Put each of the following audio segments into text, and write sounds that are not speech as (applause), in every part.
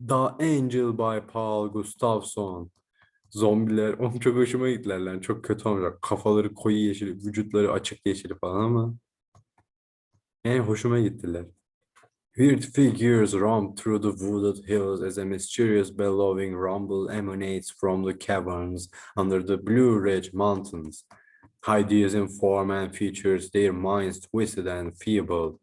The Angel by Paul Gustafson. Zombiler, (laughs) oğlum çok hoşuma gittiler lan. Çok kötü olmuşlar. Kafaları koyu yeşil, vücutları açık yeşil falan ama en hoşuma gittiler. Weird figures roam through the wooded hills as a mysterious bellowing rumble emanates from the caverns under the Blue Ridge Mountains. Hideous in form and features, their minds twisted and feeble.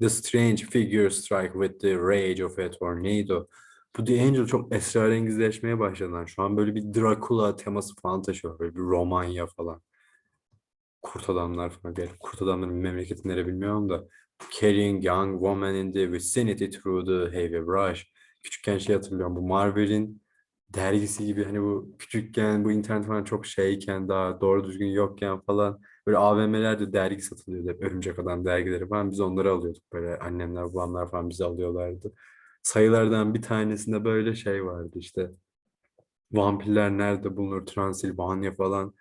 The strange figures strike with the rage of a tornado. Bu The Angel çok esrarengizleşmeye başladı lan. Şu an böyle bir Dracula teması falan taşıyor. Böyle bir Romanya falan. Kurt adamlar falan. Gerçi kurt adamların memleketi nere bilmiyorum da. Carrying young woman in the vicinity through the heavy brush. Küçükken şey hatırlıyorum. Bu Marvel'in dergisi gibi hani bu küçükken bu internet falan çok şeyken daha doğru düzgün yokken falan böyle AVM'lerde dergi satılıyordu. Hep Örümcek Adam dergileri falan biz onları alıyorduk böyle annemler babamlar falan bizi alıyorlardı. Sayılardan bir tanesinde böyle şey vardı işte vampirler nerede bulunur Transilvanya falan.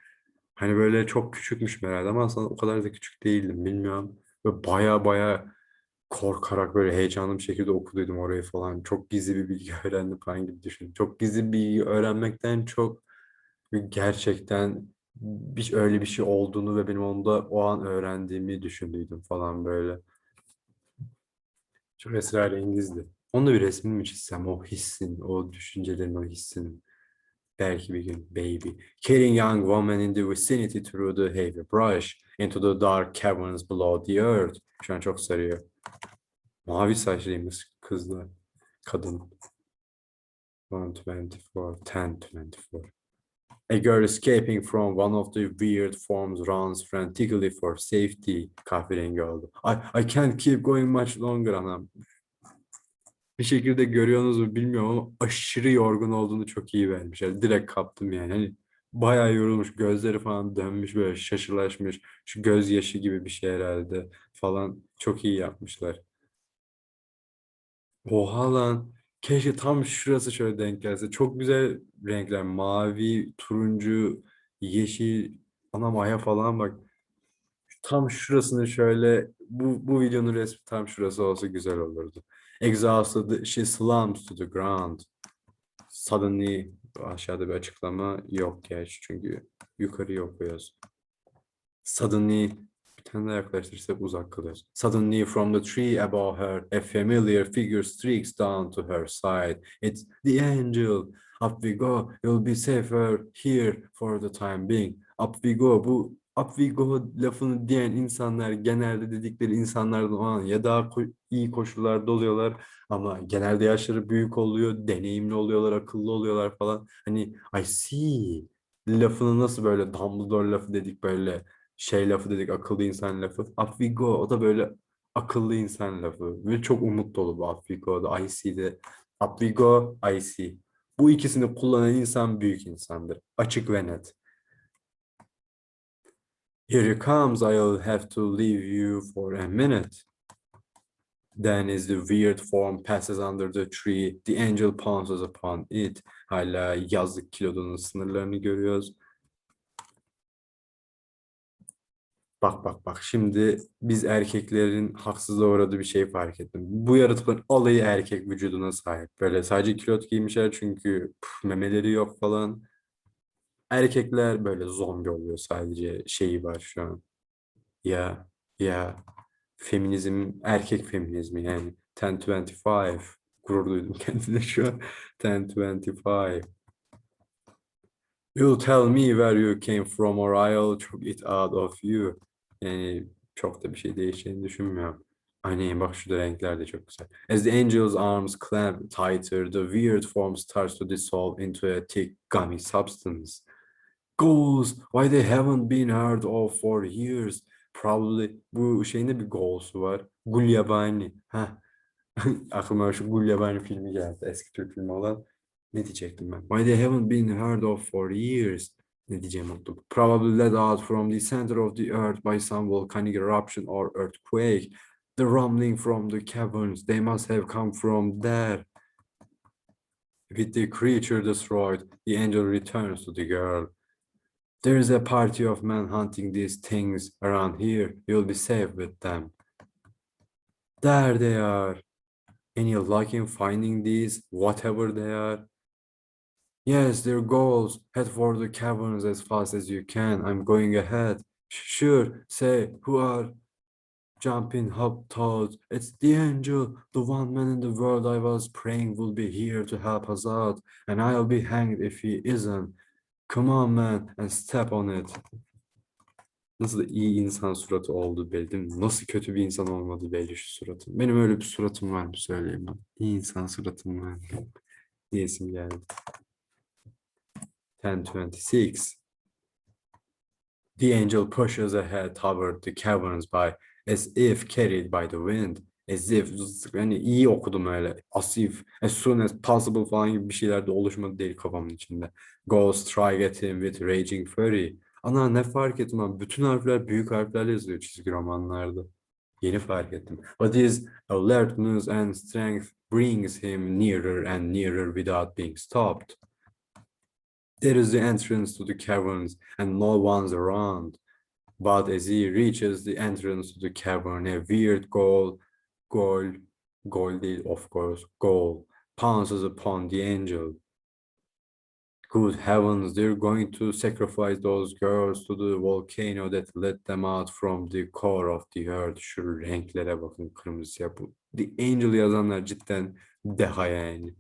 Hani böyle çok küçükmüş herhalde ama aslında o kadar da küçük değildim bilmiyorum. Ve baya baya korkarak böyle heyecanlı bir şekilde okuduydum orayı falan. Çok gizli bir bilgi (laughs) öğrendim falan gibi düşün. Çok gizli bir bilgi öğrenmekten çok gerçekten bir, öyle bir şey olduğunu ve benim onu da o an öğrendiğimi düşündüydüm falan böyle. Çok esrarengizdi. Onu da bir resmini mi çizsem o hissin, o düşüncelerin, o hissin. Belki bir gün baby. Carrying young woman in the vicinity through the heavy brush into the dark caverns below the earth. Şu an çok sarıyor. Mavi saçlıymış kızlar. Kadın. 124, 1024. A girl escaping from one of the weird forms runs frantically for safety. Kahverengi oldu. I, I can't keep going much longer anam. Bir şekilde görüyorsunuz mu bilmiyorum ama aşırı yorgun olduğunu çok iyi vermiş. Yani direkt kaptım yani. Hani bayağı yorulmuş. Gözleri falan dönmüş böyle şaşılaşmış. Şu gözyaşı gibi bir şey herhalde falan. Çok iyi yapmışlar. Oha lan. Keşke tam şurası şöyle denk gelse. Çok güzel renkler. Mavi, turuncu, yeşil. Anam aya falan bak. Tam şurasını şöyle bu, bu videonun resmi tam şurası olsa güzel olurdu. Exhausted, she slumps to the ground. Suddenly aşağıda bir açıklama yok gerçi çünkü yukarı beyaz. Suddenly daha yaklaştırırsak uzak kalıyoruz. Suddenly from the tree above her a familiar figure streaks down to her side. It's the angel. Up we go. You'll be safer here for the time being. Up we go. Bu up we go lafını diyen insanlar genelde dedikleri insanlardan olan ya daha ko- iyi koşullarda oluyorlar ama genelde yaşları büyük oluyor, deneyimli oluyorlar, akıllı oluyorlar falan. Hani I see lafını nasıl böyle Dumbledore lafı dedik böyle şey lafı dedik akıllı insan lafı. Up we go o da böyle akıllı insan lafı ve çok umut dolu bu up we go'da I see'de. Up we go I see. Bu ikisini kullanan insan büyük insandır. Açık ve net. Here he comes, I'll have to leave you for a minute. Then as the weird form passes under the tree, the angel pounces upon it. Hala yazlık kilodunun sınırlarını görüyoruz. Bak bak bak şimdi biz erkeklerin haksızlığa uğradığı bir şey fark ettim. Bu yaratıkların alayı erkek vücuduna sahip. Böyle sadece kilot giymişler çünkü püf, memeleri yok falan. Erkekler böyle zombi oluyor sadece şeyi var şu an. Ya ya feminizm erkek feminizmi yani 1025 gurur duydum (laughs) kendine şu an 1025 You'll tell me where you came from or I'll choke it out of you. Yani çok da bir şey değişeceğini düşünmüyorum. Aynen bak şurada renkler de çok güzel. As the angel's arms clamp tighter, the weird form starts to dissolve into a thick gummy substance. Goals, why they haven't been heard of for years. Probably bu şeyinde bir goals'u var. Gulyabani. Heh. (laughs) Aklıma şu Gulyabani filmi geldi. Eski Türk filmi olan. Ne diyecektim ben? Why they haven't been heard of for years. Ne diyeceğimi unuttum. Probably led out from the center of the earth by some volcanic eruption or earthquake. The rumbling from the caverns, they must have come from there. With the creature destroyed, the angel returns to the girl. There is a party of men hunting these things around here. You'll be safe with them. There they are. Any luck in finding these, whatever they are? Yes, they're goals. Head for the caverns as fast as you can. I'm going ahead. Sure, say, who are jumping hop toads? It's the angel, the one man in the world I was praying will be here to help us out, and I'll be hanged if he isn't. Come on man and step on it. Nasıl iyi insan suratı oldu belli değil mi? Nasıl kötü bir insan olmadı belli şu suratın. Benim öyle bir suratım var mı söyleyeyim ben. İyi insan suratım var? (laughs) Diyesim geldi. 1026. The angel pushes ahead toward the caverns by as if carried by the wind. As if yani iyi okudum öyle. As if as soon as possible falan gibi bir şeyler de oluşmadı değil kafamın içinde. Goes strike at him with raging fury. Ana ne fark ettim abi. Bütün harfler büyük harflerle yazıyor çizgi romanlarda. Yeni fark ettim. But his alertness and strength brings him nearer and nearer without being stopped. There is the entrance to the caverns and no one's around. But as he reaches the entrance to the cavern, a weird goal, goal, goal of course, goal, pounces upon the angel. Good heavens, they're going to sacrifice those girls to the volcano that let them out from the core of the earth. Şu renklere bakın kırmızıya bu. The angel yazanlar cidden deha yani.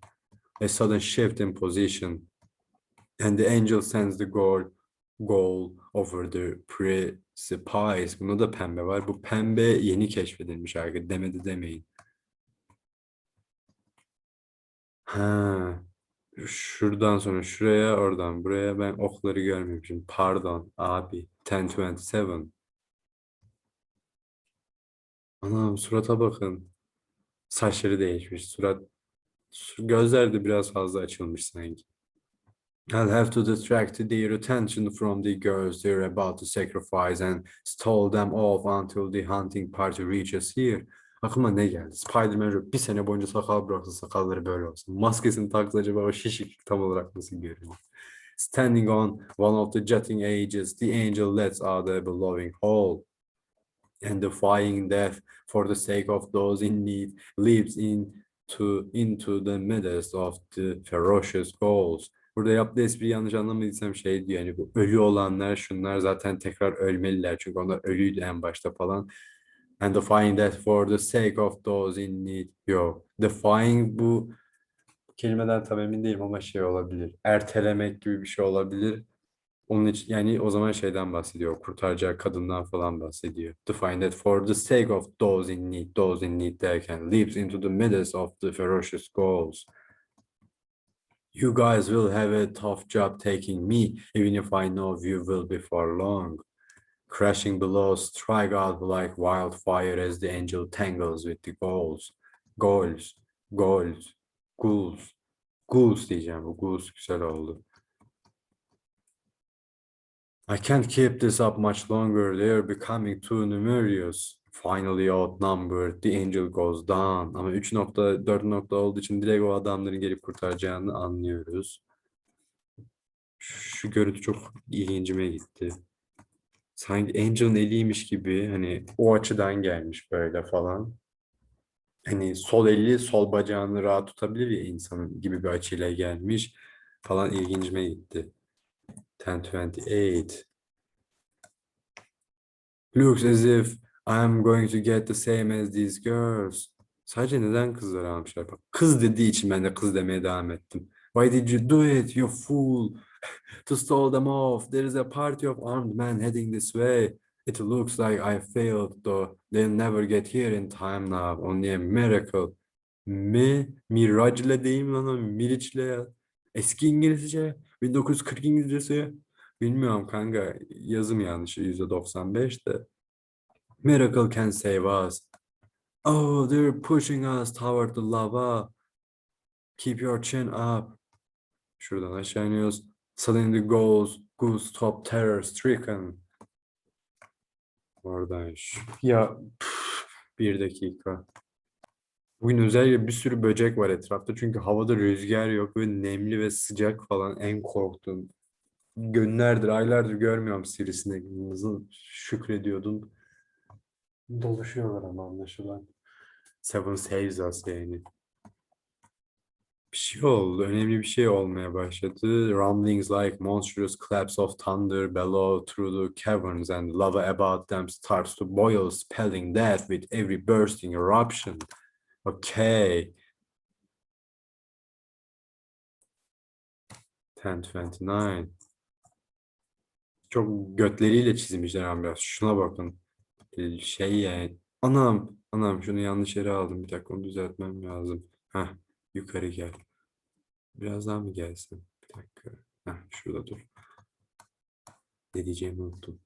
A sudden shift in position. And the angel sends the goal, goal over the precipice. Bunda da pembe var. Bu pembe yeni keşfedilmiş arkadaşlar. Demedi demeyin. Ha. Şuradan sonra şuraya oradan buraya ben okları görmemişim. Pardon abi. 1027. Anam surata bakın. Saçları değişmiş. Surat su- gözler de biraz fazla açılmış sanki. I'll have to distract their attention from the girls they're about to sacrifice and stall them off until the hunting party reaches here. Aklıma ne geldi? Spider-Man bir sene boyunca sakal bıraksa sakalları böyle olsun. Maskesini taksa acaba o şişik tam olarak nasıl görünüyor? Standing on one of the jutting edges, the angel lets out a bellowing howl. And defying death for the sake of those in need, leaps into into the midst of the ferocious ghouls. Burada yaptığı espri yanlış anlamadıysam şey diyor yani bu ölü olanlar şunlar zaten tekrar ölmeliler çünkü onlar ölüydü en başta falan. And defying death for the sake of those in need. Yok. Defying bu kelimeden tam emin değilim ama şey olabilir. Ertelemek gibi bir şey olabilir. Onun için yani o zaman şeyden bahsediyor. Kurtaracağı kadından falan bahsediyor. Defying that for the sake of those in need. Those in need derken leaps into the midst of the ferocious ghouls. You guys will have a tough job taking me, even if I know you will before long. Crashing below, strike out like wildfire as the angel tangles with the goals. Goals, goals, ghouls. Ghouls diyeceğim. Ghouls güzel oldu. I can't keep this up much longer. They are becoming too numerous. Finally outnumbered. The angel goes down. Ama 3 nokta 4 nokta olduğu için direkt o adamların gelip kurtaracağını anlıyoruz. Şu görüntü çok ilgincime gitti. Sanki Angel'ın eliymiş gibi hani o açıdan gelmiş böyle falan. Hani sol eli sol bacağını rahat tutabilir ya insanın gibi bir açıyla gelmiş falan ilgincime gitti. 1028. Looks as if I'm going to get the same as these girls. Sadece neden kızları almışlar? Bak, kız dediği için ben de kız demeye devam ettim. Why did you do it, you fool? (laughs) to stall them off. There is a party of armed men heading this way. It looks like I failed, though they'll never get here in time now. Only a miracle. Mi? Miraj ile değil mi lan o? Miriç ile ya. Eski İngilizce. 1940 İngilizcesi. Bilmiyorum kanka. Yazım yanlışı %95 de. Miracle can save us. Oh, they're pushing us toward the lava. Keep your chin up. Şuradan aşağı iniyoruz. Suddenly goes goose top terror stricken. Oradan ya bir dakika. Bugün özellikle bir sürü böcek var etrafta çünkü havada rüzgar yok ve nemli ve sıcak falan en korktuğum. Günlerdir, aylardır görmüyorum sivrisinek. Nasıl şükrediyordum. Doluşuyorlar ama anlaşılan. Seven saves us yani. Bir şey oldu. Önemli bir şey olmaya başladı. Rumblings like monstrous claps of thunder bellow through the caverns and lava about them starts to boil, spelling death with every bursting eruption. Okay. 1029. Çok götleriyle çizmişler biraz. Şuna bakın. Şey yani. Anam, anam şunu yanlış yere aldım. Bir dakika onu düzeltmem lazım. Heh, yukarı gel. Biraz daha mı gelsin? Bir dakika. Heh, şurada dur. Ne diyeceğimi unuttum.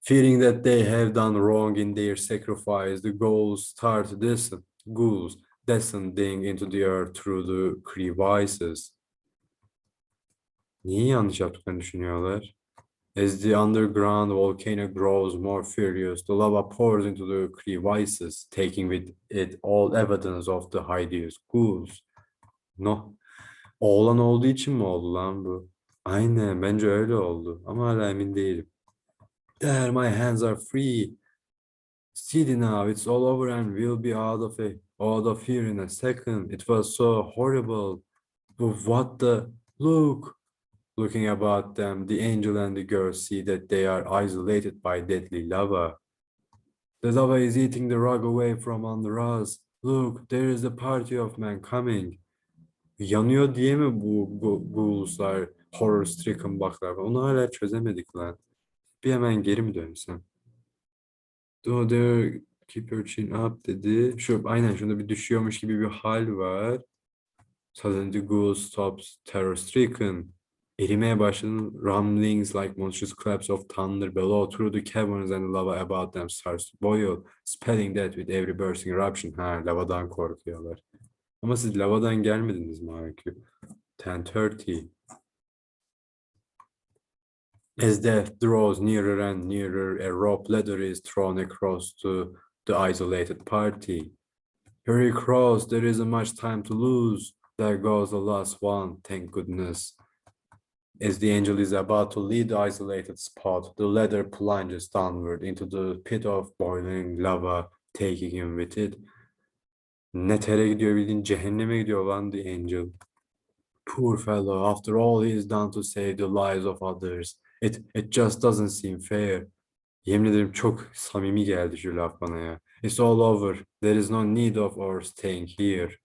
Fearing that they have done wrong in their sacrifice, the ghouls start descend, ghouls descending into the earth through the crevices. Niye yanlış yaptıklarını düşünüyorlar? As the underground volcano grows more furious, the lava pours into the crevices, taking with it all evidence of the hideous ghouls. No. Oğlan olduğu için mi oldu lan bu? Aynen, bence öyle oldu. Ama hala emin değilim. There, my hands are free. See now, it's all over and we'll be out of it, out of here in a second. It was so horrible. But what the? Look! Looking about them, the angel and the girl see that they are isolated by deadly lava. The lava is eating the rug away from under us. Look, there is a party of men coming. Yanıyor diye mi bu ghouls horror stricken baklar? Onu hala çözemedik lan. Bir hemen geri mi dönsem? Do there keep your chin up dedi. Şu aynen şunda bir düşüyormuş gibi bir hal var. Suddenly the ghoul stops terror stricken. Erimeye. Rumblings like monstrous claps of thunder below through the caverns and lava about them starts to boil, spelling that with every bursting eruption. Ha, lavadan korkuyorlar. Ama siz lavadan gelmediniz mi IQ? 1030. As death draws nearer and nearer, a rope ladder is thrown across to the isolated party. Hurry across, there isn't much time to lose. There goes the last one, thank goodness. As the angel is about to leave the isolated spot, the ladder plunges downward into the pit of boiling lava, taking him with it. Ne tere gidiyor bildiğin cehenneme gidiyor lan the angel. Poor fellow, after all he has done to save the lives of others. It, it just doesn't seem fair. Yemin ederim çok samimi geldi şu laf bana ya. It's all over. There is no need of our staying here.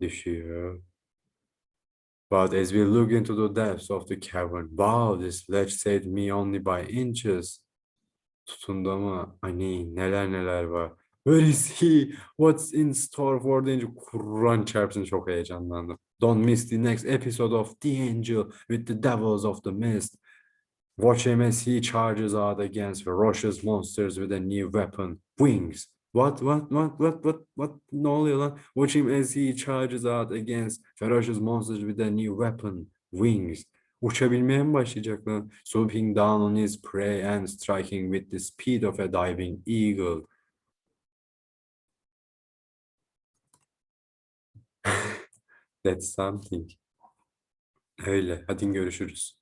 Düşüyor. But as we look into the depths of the cavern, wow, this ledge saved me only by inches. Tutundu ama hani neler neler var. Where is he? What's in store for the angel? Kur'an çarpsın çok heyecanlandım. Don't miss the next episode of The Angel with the Devils of the Mist. Watch him as he charges out against ferocious monsters with a new weapon, wings. What, what, what, what, what, what? Ne oluyor lan? Watch him as he charges out against ferocious monsters with a new weapon, wings. Uçabilmeye mi başlayacak lan? Swooping down on his prey and striking with the speed of a diving eagle. (laughs) That's something. Öyle. Hadi görüşürüz.